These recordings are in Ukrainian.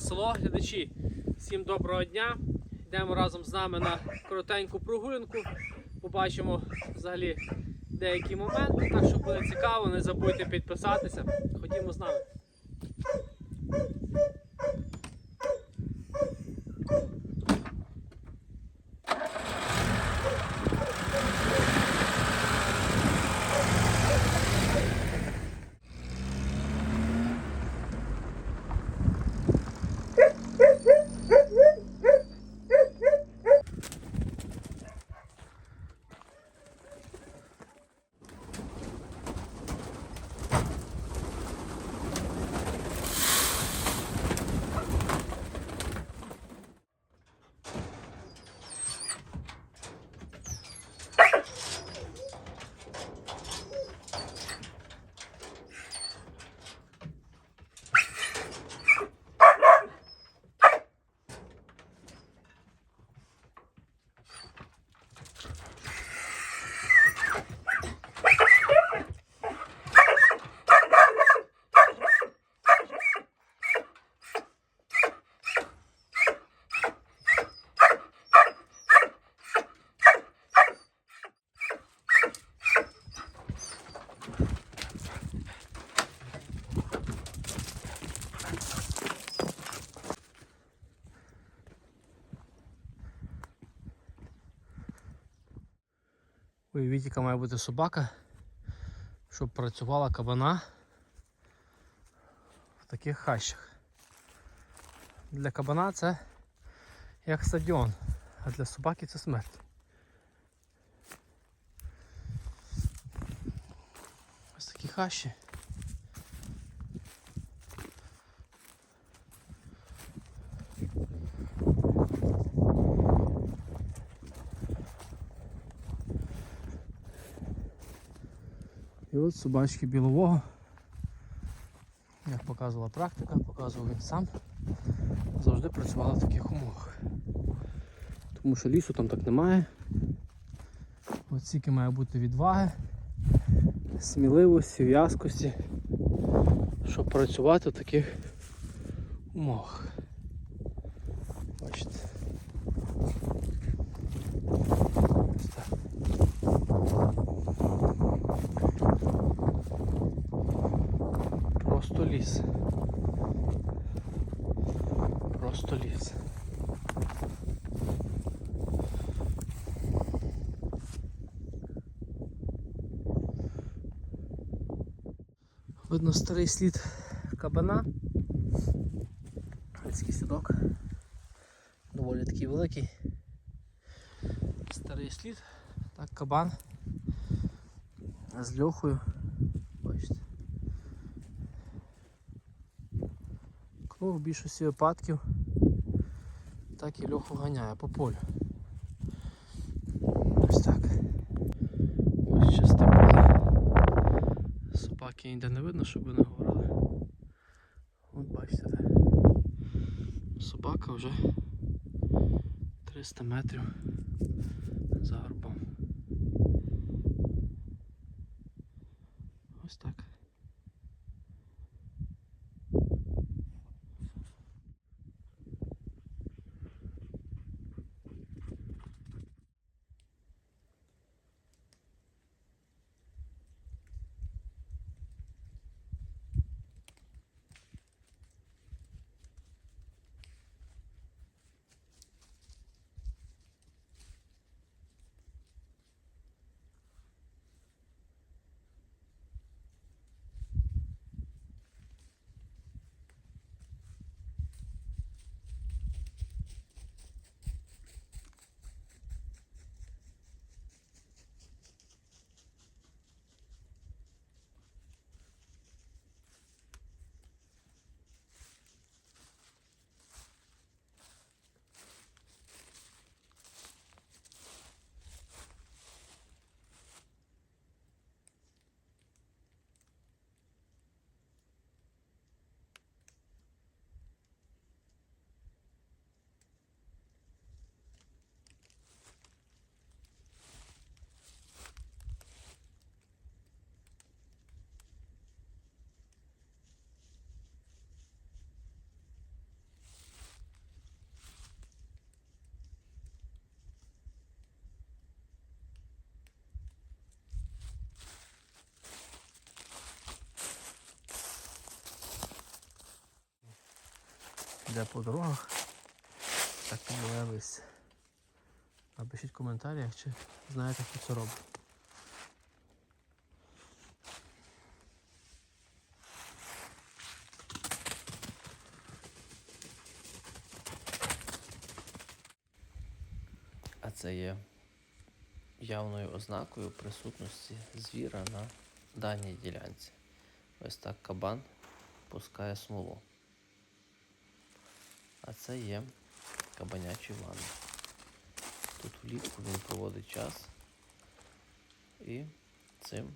село. Глядачі, всім доброго дня. Йдемо разом з нами на коротеньку прогулянку. Побачимо взагалі деякі моменти. Так що буде цікаво, не забудьте підписатися. Ходімо з нами. Уявіть, яка має бути собака, щоб працювала кабана в таких хащах. Для кабана це як стадіон, а для собаки це смерть. Ось такі хащі. От собачки білового. Як показувала практика, показував він сам, завжди працювала в таких умовах. Тому що лісу там так немає. От стільки має бути відваги, сміливості, в'язкості, щоб працювати в таких умовах. Бачите. Ось так. Просто ліс. Просто ліс. Видно старий слід кабана. Ось слідок. Доволі такий великий. Старий слід. Так, кабан. З льохою. Бачите. Ну, в більшості випадків так і льоху ганяє по полю. Ось так. Ось чисте поле. Собаки ніде не видно, щоб ви не говорили. От бачите, собака вже 300 метрів за горбом. Йде по дорогах. Так підбиває листя. Напишіть в коментарях, чи знаєте, хто це робить. А це є явною ознакою присутності звіра на даній ділянці. Ось так кабан пускає смолу. А це є кабанячий ванна. Тут влітку він проводить час і цим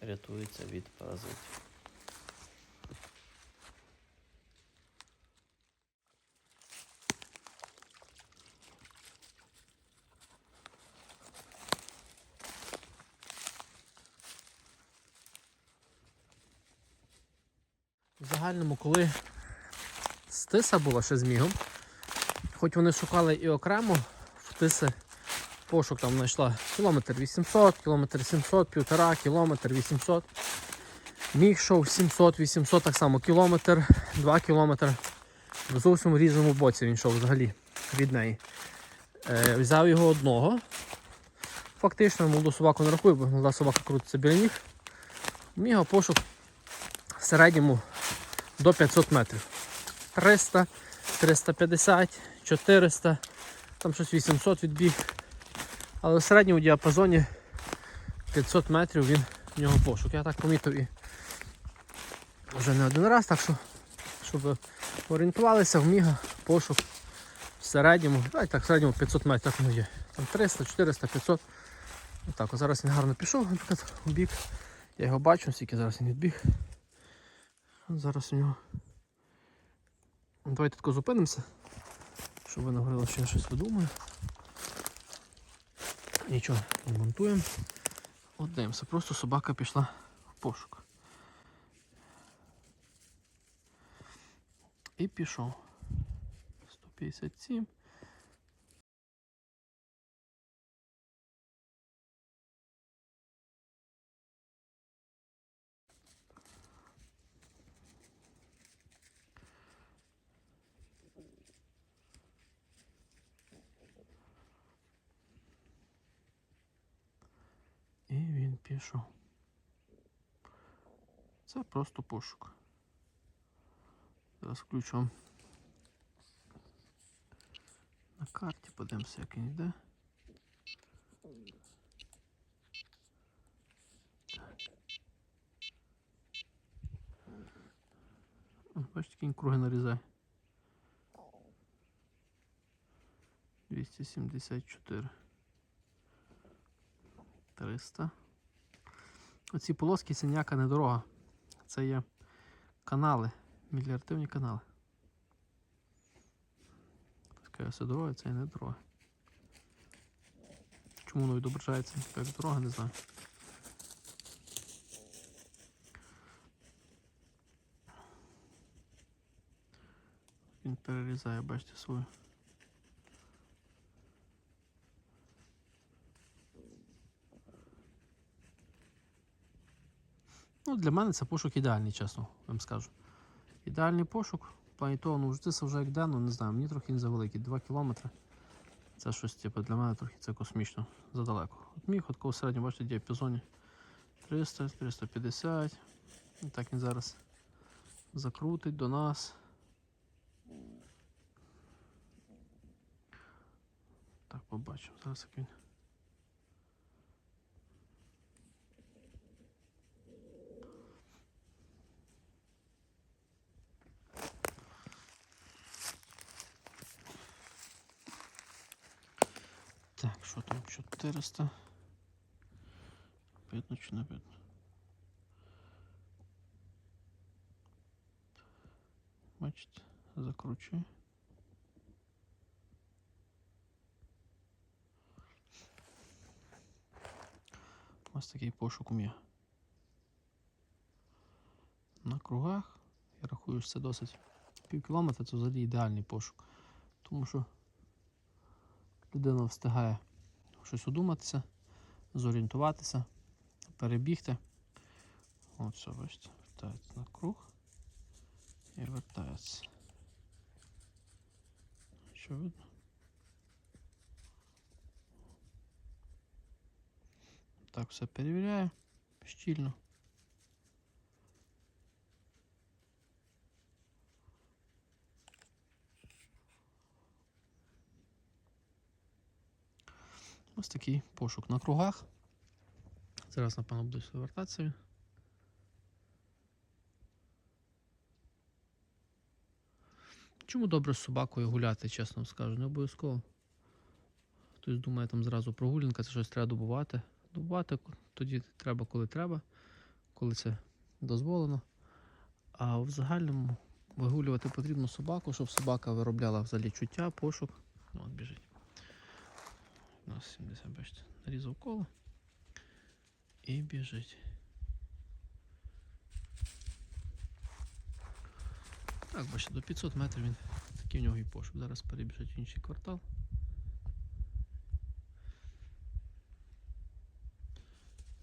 рятується від паразитів. В загальному, коли стиса була ще з мігом, хоч вони шукали і окремо, в тиси пошук там знайшла кілометр 800, кілометр 700, півтора, кілометр 800. Міг йшов 700-800, так само кілометр, 2 кілометри. В зовсім різному боці він йшов взагалі від неї. Е, взяв його одного. Фактично молоду собаку не рахую, бо молода собака крутиться біля ніг. Міга пошук в середньому до 500 метрів. 300, 350, 400, там щось 800 відбіг. Але в середньому діапазоні 500 метрів він в нього пошук. Я так помітив і вже не один раз, так що, щоб орієнтувалися в міга пошук в середньому, давайте так, в середньому 500 метрів так воно є. Там 300, 400, 500. Отак, от зараз він гарно пішов, наприклад, у бік. Я його бачу, скільки зараз він відбіг. Зараз у нього. Давайте тако зупинимося, щоб ви не говорили, що щось видумаю. Нічого, не монтуємо. От дивимося, просто собака пішла в пошук. І пішов. 157. І він. Це просто пошук. Зараз включу на карті, подивимося, як він йде. Бачите, він круги нарізає. 274. 300. Оці полоски це ніяка не дорога. Це є канали, меліоративні канали. Така все дорога, це і не дорога. Чому воно відображається як дорога, не знаю. Він перерізає, бачите, свою. Ну, для мене це пошук ідеальний, чесно вам скажу. Ідеальний пошук. В плані того, ну це вже як денно, не знаю, мені трохи він завеликий. 2 кілометри. Це щось типу, для мене трохи це космічно задалеко. От міг от такого середньо, бачите, в діапазоні 300, 350. І так він зараз закрутить до нас. Так, побачимо. Зараз як він. Так, що там 400? Видно чи не видно? Бачите, закручую. Ось такий пошук у мене. На кругах. Я рахую, що це досить пів кілометра, це взагалі ідеальний пошук. Тому що людина встигає щось удуматися, зорієнтуватися, перебігти. От все, бачите, вертається на круг і вертається. Що видно? Так, все перевіряю щільно. Ось такий пошук на кругах. Зараз, напевно, буде сюди вертатися. він. Чому добре з собакою гуляти, чесно скажу, не обов'язково. Хтось думає, там зразу прогулянка, це щось треба добувати. Добувати тоді треба, коли треба, коли це дозволено. А в загальному вигулювати потрібно собаку, щоб собака виробляла взагалі чуття, пошук. Ну, от біжить. У нас 70, бачите, нарізав коло. І біжить. Так, бачите, до 500 метрів він такий в нього і пошук. Зараз перебіжить в інший квартал.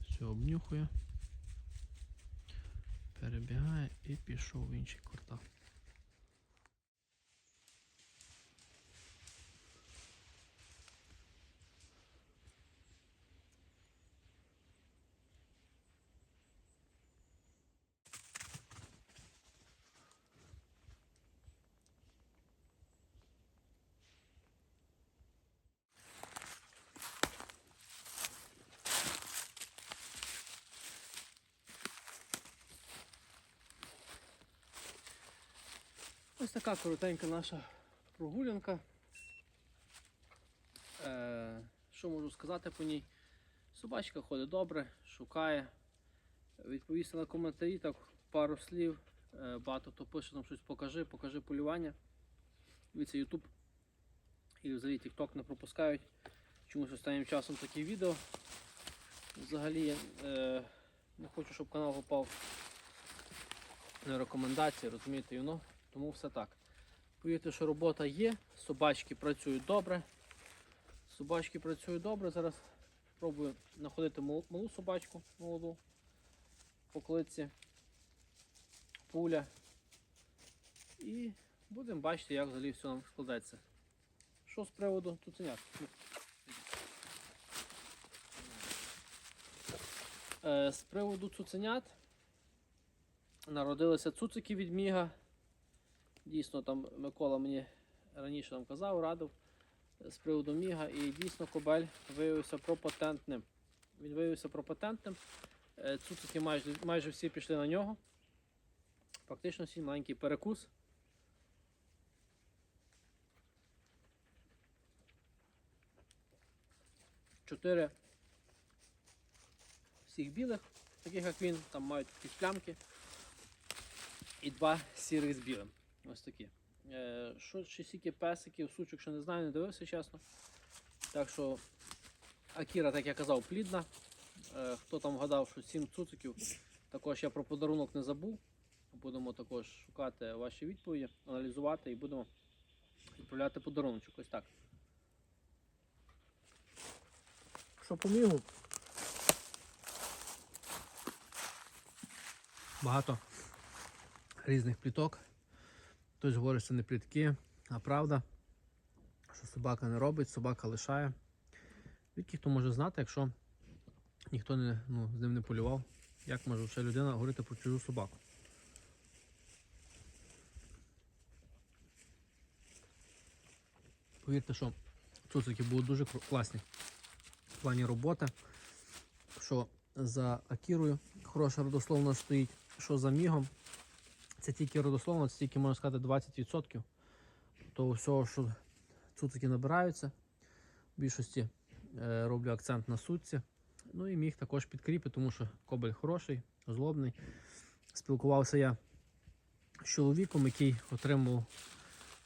Все обнюхує. Перебігає і пішов в інший квартал. Ось така коротенька наша прогулянка. Е, що можу сказати по ній? Собачка ходить добре, шукає. Відповісти на коментарі, так пару слів. Е, багато хто пише нам щось покажи, покажи полювання. Дивіться, YouTube і взагалі TikTok не пропускають. Чомусь останнім часом такі відео. Взагалі е, не хочу, щоб канал попав на рекомендації, розумієте, і воно. Тому все так. Повірте, що робота є, собачки працюють добре. Собачки працюють добре. Зараз спробую знаходити малу собачку молоду по клитці, пуля. І будемо бачити, як взагалі все нам складеться. Що з приводу цуценят? Е, з приводу цуценят народилися цуцики від Міга. Дійсно, там Микола мені раніше нам казав, радив з приводу Міга, і дійсно Кобель виявився пропатентним. Він виявився пропатентним. Е, Цуцики майже, майже всі пішли на нього. Фактично всі маленький перекус. Чотири всіх білих, таких як він, там мають якісь плямки. І два сірих з білим. Ось такі. Е, що чи стільки песиків, сучок, ще не знаю, не дивився, чесно. Так що Акіра, так я казав, плідна. Е, хто там вгадав, що 7 цуциків, також я про подарунок не забув. Будемо також шукати ваші відповіді, аналізувати і будемо відправляти подарунок. Ось так. Що по мігу? Багато різних пліток. Хтось говорить, що не плітки, а правда, що собака не робить, собака лишає. Відки хто може знати, якщо ніхто не, ну, з ним не полював, як може ще людина говорити про чужу собаку. Повірте, що цуцики будуть дуже класні в плані роботи, що за Акірою хороша родословна стоїть, що за мігом. Це тільки родословно, це тільки можна сказати 20% того всього, що цуцики набираються. В більшості е, роблю акцент на сутці. Ну і міг також підкріпити, тому що кобель хороший, злобний. Спілкувався я з чоловіком, який отримав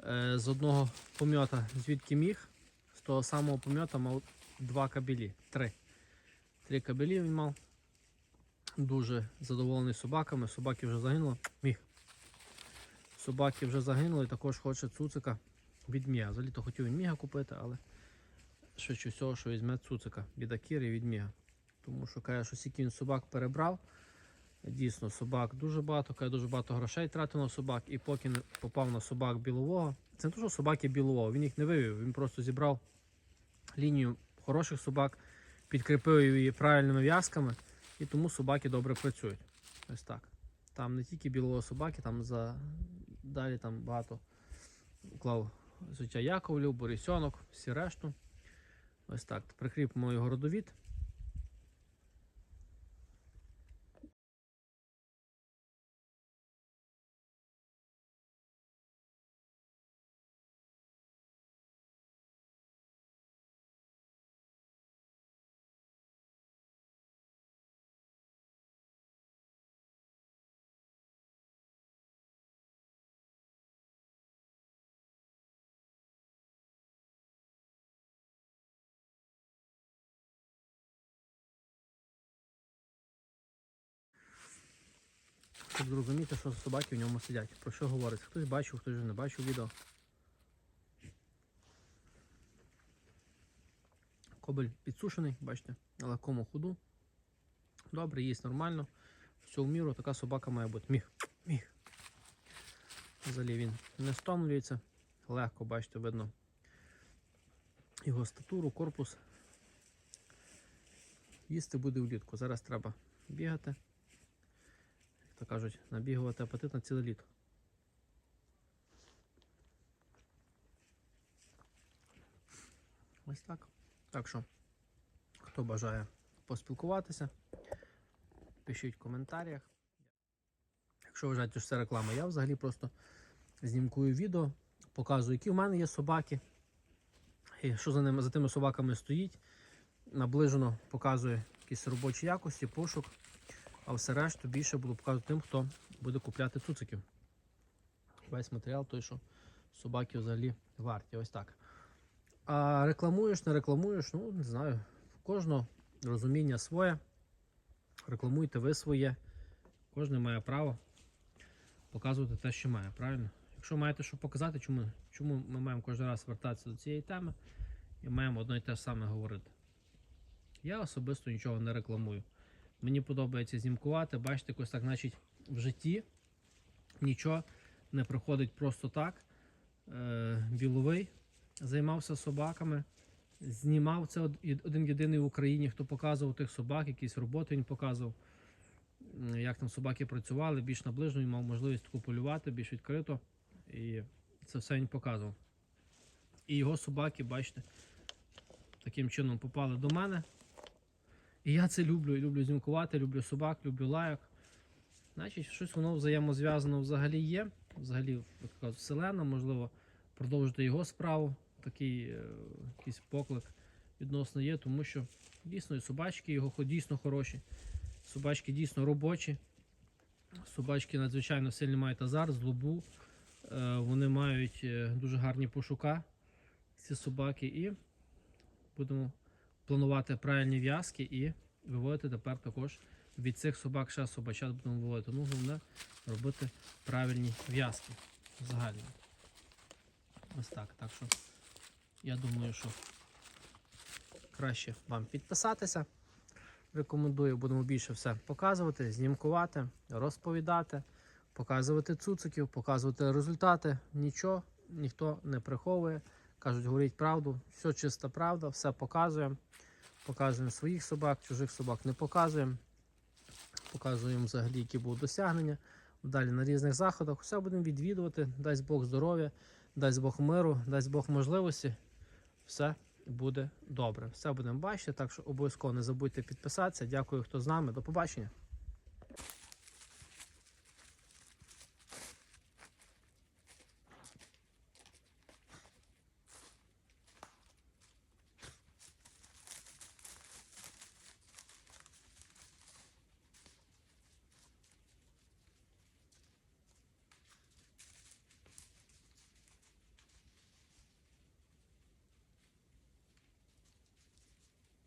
е, з одного пом'ята, звідки міг. З того самого пом'ята мав два кабелі. Три. Три кабелі він мав. Дуже задоволений собаками. Собаки вже загинули. Міг. Собаки вже загинули, також хоче цуцика від Міга. Взагалі-то хотів він Міга купити, але швидше всього, що візьме цуцика від Акіри і від Міга. Тому що каже, що скільки він собак перебрав, Дійсно, собак дуже багато, каже, дуже багато грошей тратив на собак, і поки не попав на собак білового. Це не те, що собаки білового, він їх не вивів, він просто зібрав лінію хороших собак, підкріпив її правильними в'язками, і тому собаки добре працюють. Ось так. Там не тільки білого собаки, там за далі там багато клав життя Яковлів, Борисьонок, всі решту. Ось так. Прикріпимо його родовід. Щоб зрозуміти, що собаки в ньому сидять. Про що говорить? Хтось бачив, хтось вже не бачив відео. Кобель підсушений, бачите, на легкому ходу. Добре, їсть нормально. Все в міру, така собака має бути. Міг. Міг. Взагалі він не стомлюється. Легко, бачите, видно його статуру, корпус. Їсти буде влітку. Зараз треба бігати то кажуть, набігувати апетит на ціле літо. Ось так. Так що, хто бажає поспілкуватися, пишіть в коментарях. Якщо вважаєте, що це реклама, я взагалі просто знімкую відео, показую, які в мене є собаки, і що за ними за тими собаками стоїть. Наближено показує якісь робочі якості, пошук. А все решту більше буду показувати тим, хто буде купляти цуциків. Весь матеріал той, що собаки взагалі варті. Ось так. А рекламуєш, не рекламуєш, ну не знаю. В кожного розуміння своє. Рекламуйте ви своє. Кожен має право показувати те, що має, правильно? Якщо маєте що показати, чому, чому ми маємо кожен раз вертатися до цієї теми і маємо одно і те ж саме говорити. Я особисто нічого не рекламую. Мені подобається знімкувати. Бачите, ось так, значить, в житті нічого не проходить просто так. Е, Біловий займався собаками, знімав це один єдиний в Україні, хто показував тих собак, якісь роботи він показував, як там собаки працювали, більш наближено він мав можливість таку полювати, більш відкрито. І це все він показував. І його собаки, бачите, таким чином попали до мене. І я це люблю, люблю знімкувати, люблю собак, люблю лайок. Значить, щось воно взаємозв'язано взагалі є. Взагалі, як вселена, можливо, продовжити його справу. Такий е, якийсь поклик відносно є, тому що дійсно і собачки його дійсно хороші. Собачки дійсно робочі. Собачки надзвичайно сильно мають азарт, злобу. Е, Вони мають е, дуже гарні пошука, ці собаки, і будемо планувати правильні в'язки і виводити тепер також від цих собак ще собачат будемо виводити. Ну, головне робити правильні в'язки загальні. Ось так. Так що я думаю, що краще вам підписатися. Рекомендую, будемо більше все показувати, знімкувати, розповідати, показувати цуциків, показувати результати. Нічого ніхто не приховує. Кажуть, говоріть правду, все чиста правда, все показуємо. Показуємо своїх собак, чужих собак не показуємо. Показуємо взагалі, які будуть досягнення. Далі на різних заходах. Все будемо відвідувати. Дасть Бог здоров'я, дасть Бог миру, дасть Бог можливості. Все буде добре. Все будемо бачити. Так що обов'язково не забудьте підписатися. Дякую, хто з нами. До побачення.